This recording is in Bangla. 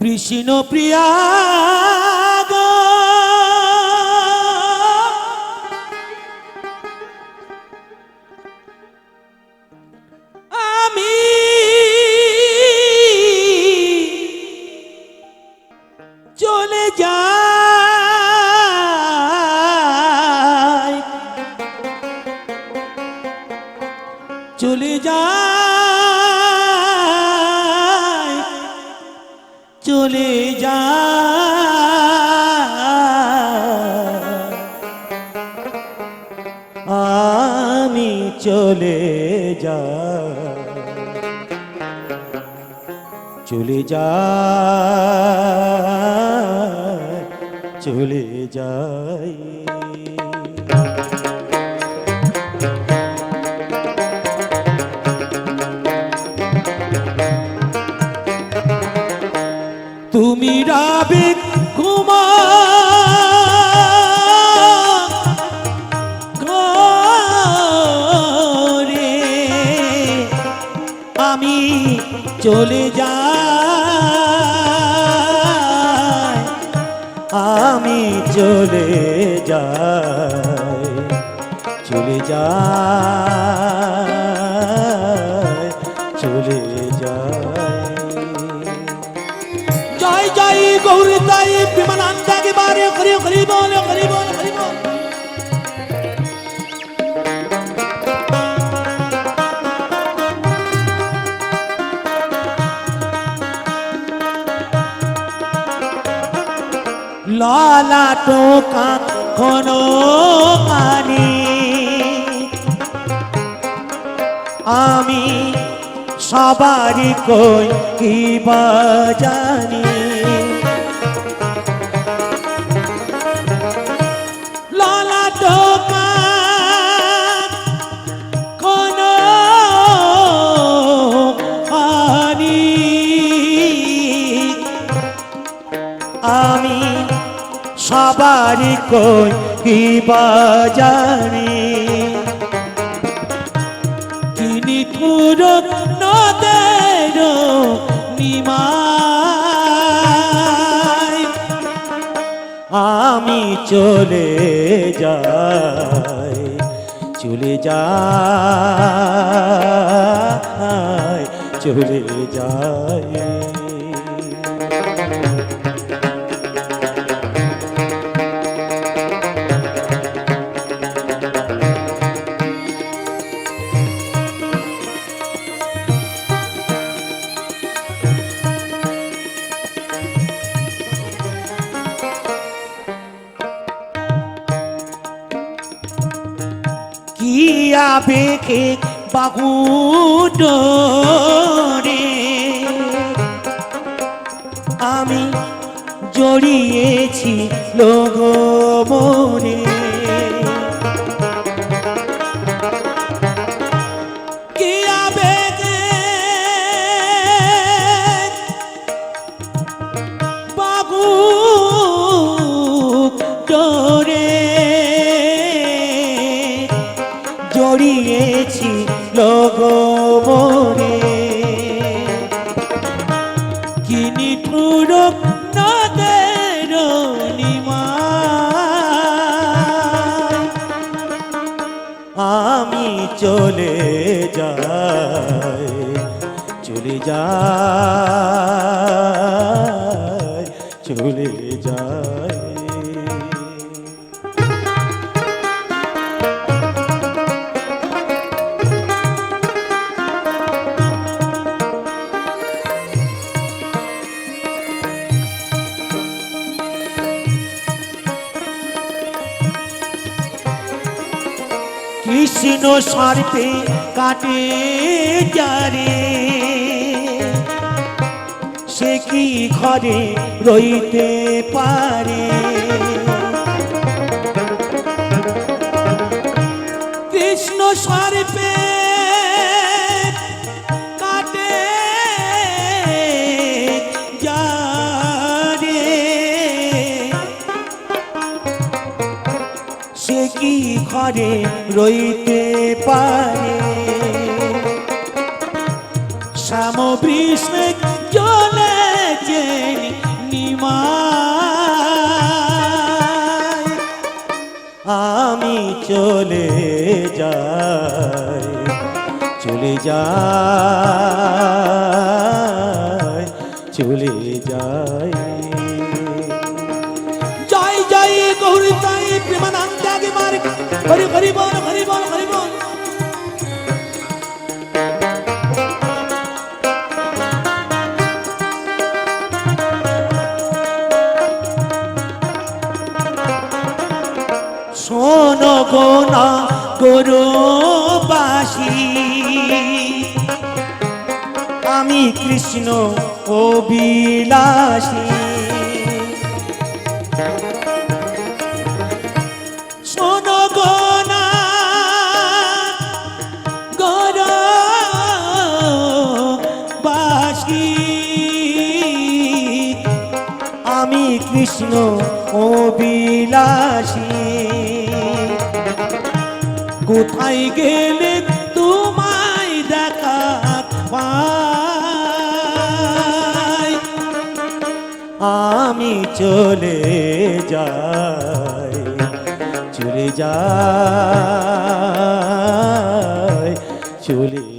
বৃষ্ণ প্রিয়া আমি চলে যাই চলে যাই। চলে যা। আমি চলে যা। চলে যা। চলে যাই। তুমি রাবে ঘুমা ঘরে আমি চলে যাই আমি চলে যাই চলে যাই। লালা টোকা কোনো কানি। আমি সবারই কই কি বা জানি। লালা টোকা কোনো কানি। সবারই কই কি বা জানি? তিনি পুরো নিমায়। আমি চলে যাই চলে যাই চলে যাই। কি আবেগে বাহু ডোরে আমি জড়িয়েছি লোক মনে। জড়িয়েছি লগমরে কিনি নিমায় আমি চলে যাই চলে যাই চলে যাই। কৃষ্ণ স্বার্থে কাটে যারে। সে কি ঘরে রইতে পারে? কৃষ্ণ সর্পে সে কি ঘরে রইতে পারে? শ্যাম বৃষ্ণে যে নিমা আমি চলে যাই চলে যাই চলে যাই। বারে হরি হরি বল হরি বল হরি বল। শোনো গো গরুবাসী। আমি কৃষ্ণ অবিলাসী কৃষ্ণ অবিলাসী। কোথায় গেলে তোমায় দেখা আমি চলে যাই চলে যাই চলে